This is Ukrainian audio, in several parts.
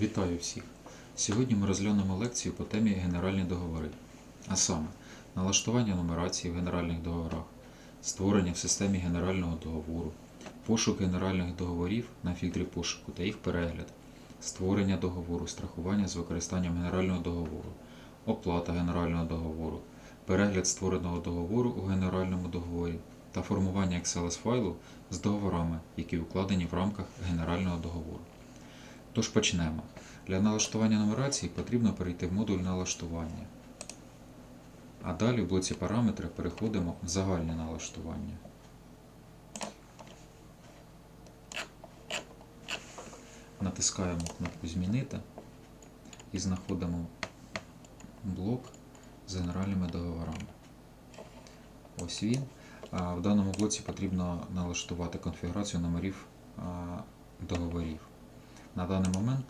Вітаю всіх! Сьогодні ми розглянемо лекцію по темі Генеральні договори, а саме налаштування нумерації в генеральних договорах, створення в системі генерального договору, пошук генеральних договорів на фільтрі пошуку та їх перегляд, створення договору, страхування з використанням генерального договору, оплата генерального договору, перегляд створеного договору у генеральному договорі та формування XLS файлу з договорами, які укладені в рамках генерального договору. Тож почнемо. Для налаштування нумерації потрібно перейти в модуль налаштування. А далі в блоці параметри переходимо в загальне налаштування. Натискаємо кнопку Змінити і знаходимо блок з генеральними договорами. Ось він. В даному блоці потрібно налаштувати конфігурацію номерів договорів. На даний момент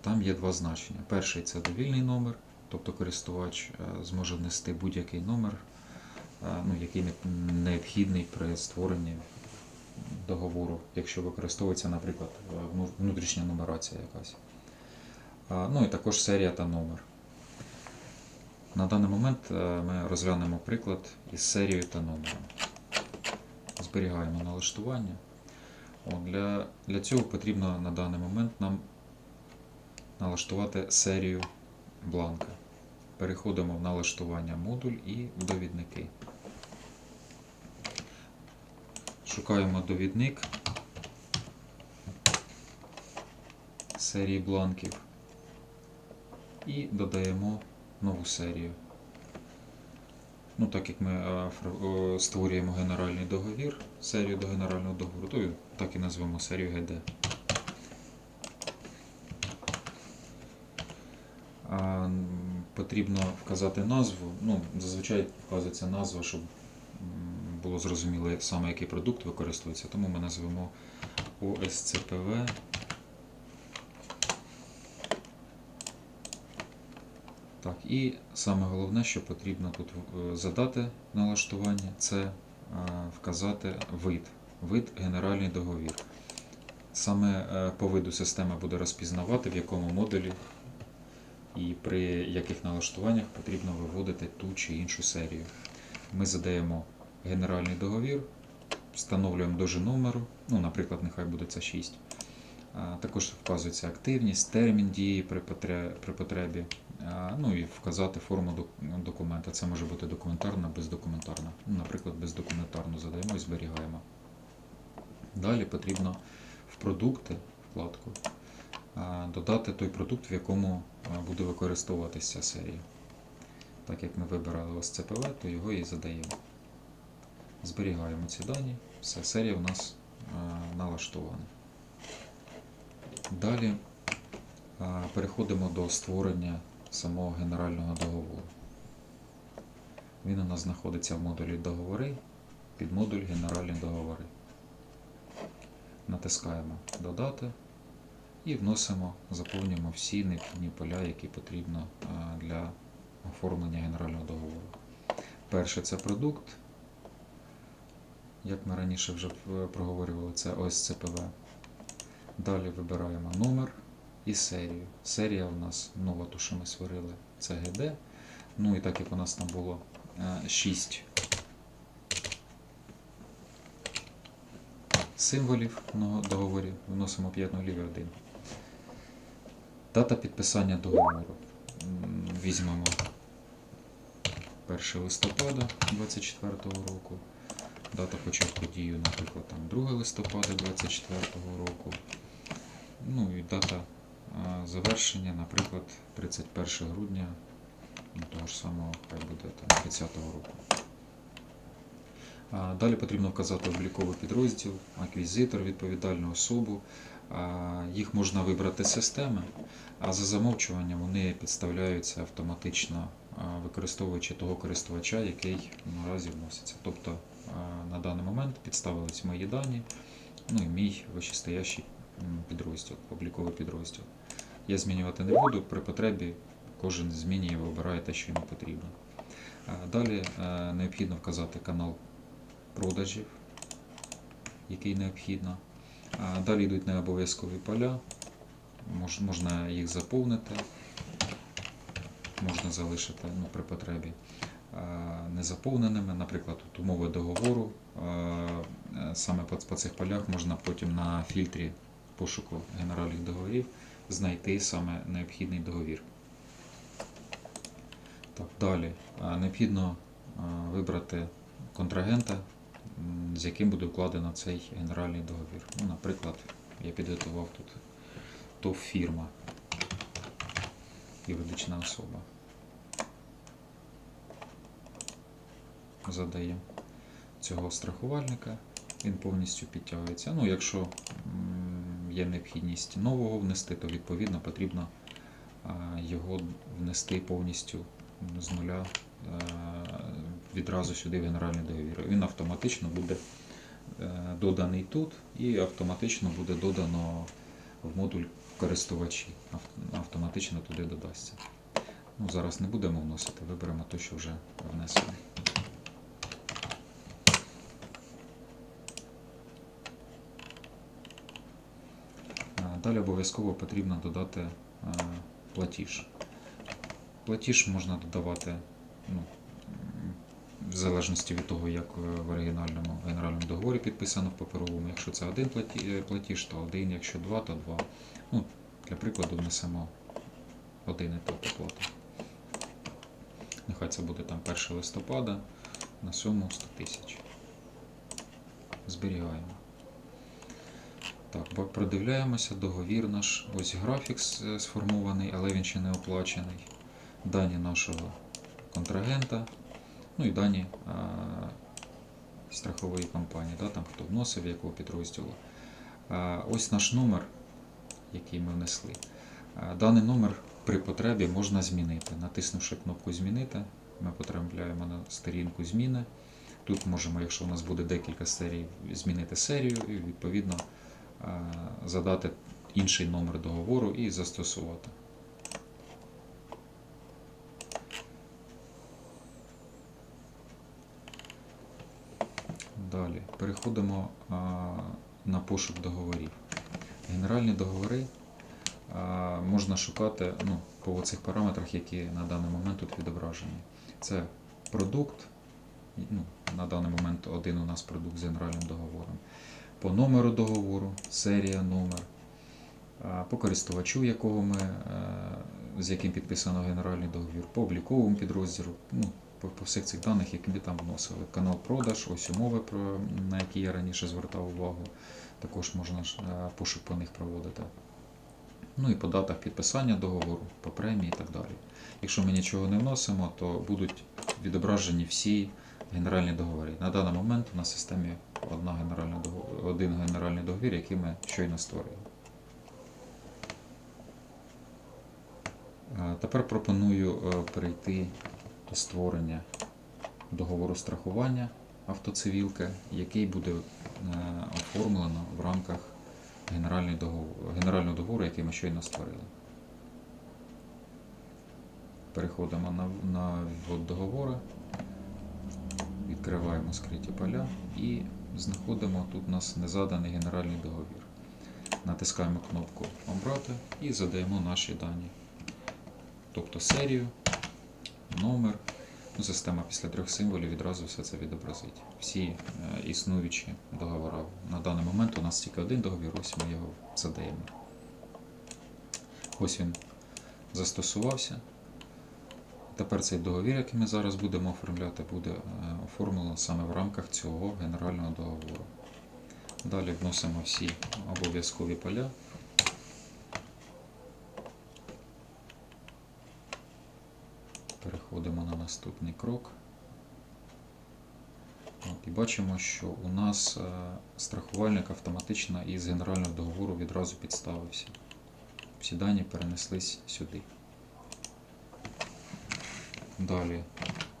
там є два значення. Перший це довільний номер, тобто користувач зможе внести будь-який номер, ну, який необхідний при створенні договору, якщо використовується, наприклад, внутрішня нумерація якась. Ну і також серія та номер. На даний момент е, ми розглянемо приклад із серією та номером. Зберігаємо налаштування. Для, для цього потрібно на даний момент нам налаштувати серію бланка. Переходимо в налаштування модуль і довідники. Шукаємо довідник серії бланків і додаємо нову серію. Ну, так як ми е, е, створюємо генеральний договір, серію до генерального договору, то так і назвемо серію м, потрібно вказати назву. Ну, зазвичай вказується назва, щоб було зрозуміло саме який продукт використовується. Тому ми назвемо OSCPV Так, і саме головне, що потрібно тут е, задати налаштування, це е, вказати вид, вид генеральний договір. Саме е, по виду система буде розпізнавати, в якому модулі і при яких налаштуваннях потрібно виводити ту чи іншу серію. Ми задаємо генеральний договір, встановлюємо дожи номеру, ну, наприклад, нехай буде це 6. Також вказується активність, термін дії при потребі. Ну і вказати форму документа. Це може бути документарна, бездокументарна. Ну, Наприклад, бездокументарну задаємо і зберігаємо. Далі потрібно в продукти вкладку додати той продукт, в якому буде використовуватися серія. Так як ми вибирали ось ЦПВ, то його і задаємо. Зберігаємо ці дані. Все, серія у нас налаштована. Далі переходимо до створення самого генерального договору. Він у нас знаходиться в модулі договори, під модуль генеральні договори. Натискаємо Додати і вносимо, заповнюємо всі необхідні поля, які потрібно для оформлення генерального договору. Перше це продукт. Як ми раніше вже е, проговорювали, це ОСЦПВ. Далі вибираємо номер і серію. Серія у нас нова, ту, що ми створили, це GD. Ну і так як у нас там було 6 символів в договорі, вносимо 5 нулів і 1. Дата підписання договору. Візьмемо 1 листопада 2024 року. Дата початку дію, наприклад, там 2 листопада 2024 року. Ну і дата завершення, наприклад, 31 грудня ну, того ж самого, хай буде там 30 року. Далі потрібно вказати обліковий підрозділ, аквізитор, відповідальну особу. Їх можна вибрати з системи, а за замовчуванням вони підставляються автоматично, використовуючи того користувача, який наразі вноситься. Тобто на даний момент підставились мої дані, ну і мій вищестоящий підрозділ, обліковий підрозділ. Я змінювати не буду, при потребі кожен змінює і вибирає те, що йому потрібно. Далі е, необхідно вказати канал продажів, який необхідно. Далі йдуть необов'язкові поля. можна їх заповнити, можна залишити ну, при потребі незаповненими. Наприклад, тут умови договору. е, Саме по цих полях можна потім на фільтрі пошуку генеральних договорів знайти саме необхідний договір. Так, далі. Необхідно вибрати контрагента, з яким буде укладено цей генеральний договір. Ну, наприклад, я підготував тут ТОВ фірма, юридична особа. Задаємо цього страхувальника, він повністю підтягується. Ну, якщо є необхідність нового внести, то відповідно потрібно його внести повністю з нуля е, відразу сюди в генеральний договір. Він автоматично буде е, доданий тут і автоматично буде додано в модуль користувачі. Автоматично туди додасться. Ну, зараз не будемо вносити, виберемо те, що вже внесено. Далі обов'язково потрібно додати е, платіж. Платіж можна додавати ну, в залежності від того, як е, в оригінальному генеральному договорі підписано в паперовому. Якщо це один е, платіж, то один, якщо два, то два. Ну, для прикладу внесемо один етап оплати. Нехай це буде там 1 листопада на суму 100 тисяч. Зберігаємо. Так, продивляємося, договір наш. Ось графік сформований, але він ще не оплачений. Дані нашого контрагента, ну і дані а, страхової компанії, да, там хто вносив, якого підрозділу. А, ось наш номер, який ми внесли. А, Даний номер при потребі можна змінити. Натиснувши кнопку Змінити, ми потрапляємо на сторінку зміни. Тут можемо, якщо у нас буде декілька серій, змінити серію і відповідно е, задати інший номер договору і застосувати. Далі переходимо на пошук договорів. Генеральні договори можна шукати ну, по цих параметрах, які на даний момент тут відображені. Це продукт, ну, на даний момент один у нас продукт з генеральним договором. По номеру договору, серія, номер, по користувачу, якого ми, е, з яким підписано генеральний договір, по обліковому підрозділу, ну, по, по всіх цих даних, які ми там вносили. Канал продаж, ось умови, про, на які я раніше звертав увагу. Також можна е, пошук по них проводити. Ну і по датах підписання договору, по премії і так далі. Якщо ми нічого не вносимо, то будуть відображені всі генеральні договори. На даний момент на системі одна генеральна один генеральний договір, який ми щойно створили. Е, Тепер пропоную е, перейти до створення договору страхування автоцивілки, який буде е, оформлено в рамках генерального договору, який ми щойно створили. Переходимо на, на ввод договору, відкриваємо скриті поля і знаходимо тут у нас незаданий генеральний договір. Натискаємо кнопку Обрати і задаємо наші дані. Тобто серію, номер. Ну, Система після трьох символів відразу все це відобразить. Всі е, існуючі договори. На даний момент у нас тільки один договір, ось ми його задаємо. Ось він застосувався. Тепер цей договір, який ми зараз будемо оформляти, буде е, оформлено саме в рамках цього генерального договору. Далі вносимо всі обов'язкові поля. Переходимо на наступний крок. І бачимо, що у нас е, страхувальник автоматично із генерального договору відразу підставився. Всі дані перенеслись сюди. Далі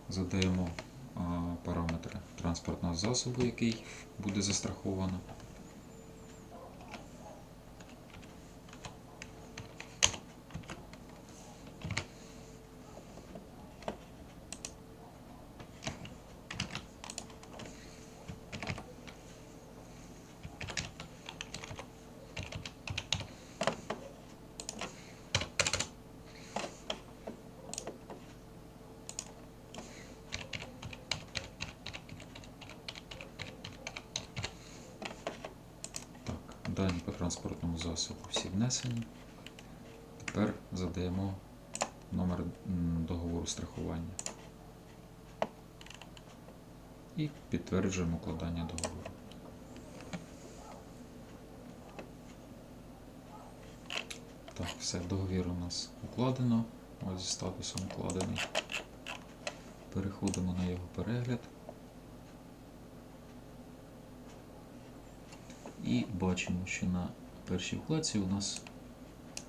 задаємо параметри транспортного засобу, який буде застраховано. Транспортному засобу всі внесені. Тепер задаємо номер договору страхування. І підтверджуємо укладання договору. Так, все, договір у нас укладено. Ось зі статусом укладений. Переходимо на його перегляд. І бачимо, що на першій вкладці у нас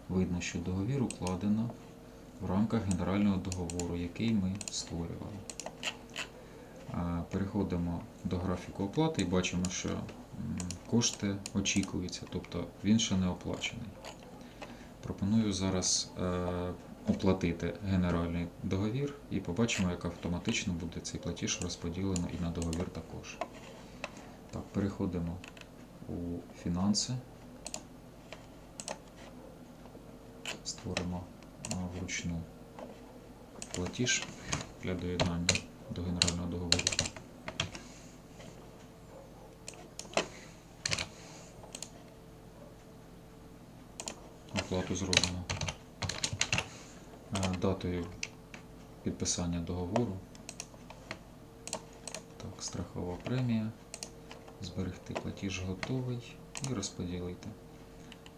видно, що договір укладено в рамках генерального договору, який ми створювали. Переходимо до графіку оплати і бачимо, що кошти очікуються, тобто він ще не оплачений. Пропоную зараз е, оплатити генеральний договір і побачимо, як автоматично буде цей платіж розподілено і на договір також. Так, переходимо у фінанси. Створимо вручну платіж для доєднання до генерального договору. Оплату зроблено. Датою підписання договору. Так, страхова премія. Зберегти платіж готовий і розподілити.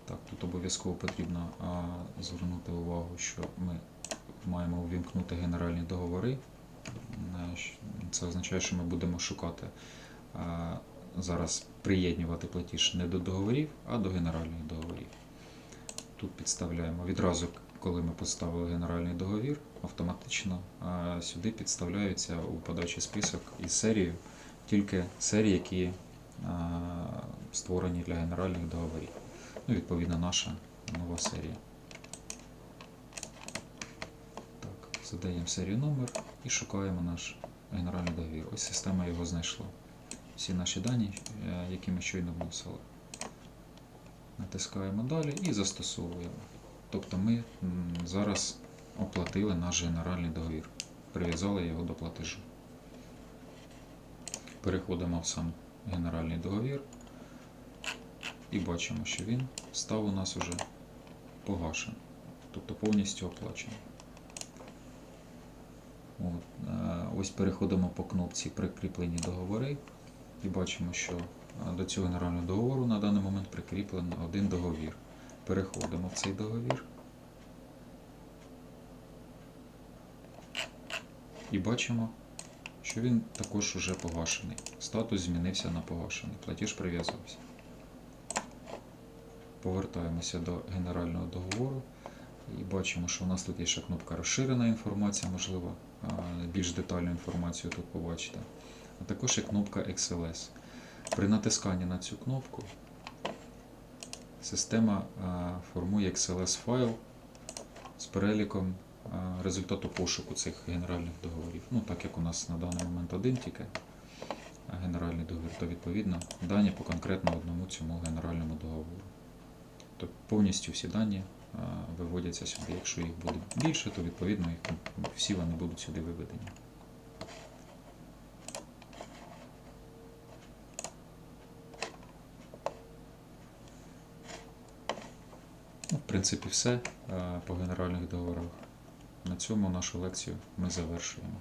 Так, тут обов'язково потрібно а, звернути увагу, що ми маємо увімкнути генеральні договори. Е, Це означає, що ми будемо шукати а, зараз приєднювати платіж не до договорів, а до генеральних договорів. Тут підставляємо відразу, коли ми поставили генеральний договір, автоматично а, сюди підставляються у подачі список із серією тільки серії, які створені для генеральних договорів. Ну, відповідно, наша нова серія. Так, задаємо серію номер і шукаємо наш генеральний договір. Ось система його знайшла. Всі наші дані, е, які ми щойно вносили. Натискаємо далі і застосовуємо. Тобто ми зараз оплатили наш генеральний договір, прив'язали його до платежу. Переходимо в сам генеральний договір і бачимо, що він став у нас уже погашений, тобто повністю оплачений. От, е, ось переходимо по кнопці Прикріплені договори і бачимо, що е, до цього генерального договору на даний момент прикріплено один договір. Переходимо в цей договір. І бачимо, що він також уже погашений. Статус змінився на погашений. Платіж прив'язався. Повертаємося до генерального договору і бачимо, що у нас тут є ще кнопка розширена інформація, можливо, більш детальну інформацію тут побачите. А також є кнопка XLS. При натисканні на цю кнопку система формує XLS файл з переліком результату пошуку цих генеральних договорів. Ну, так як у нас на даний момент один тільки генеральний договір, то відповідно дані по конкретно одному цьому генеральному договору. Тобто повністю всі дані виводяться сюди. Якщо їх буде більше, то відповідно їх ну, всі вони будуть сюди виведені. Ну, в принципі, все е, по генеральних договорах. На цьому нашу лекцію ми завершуємо.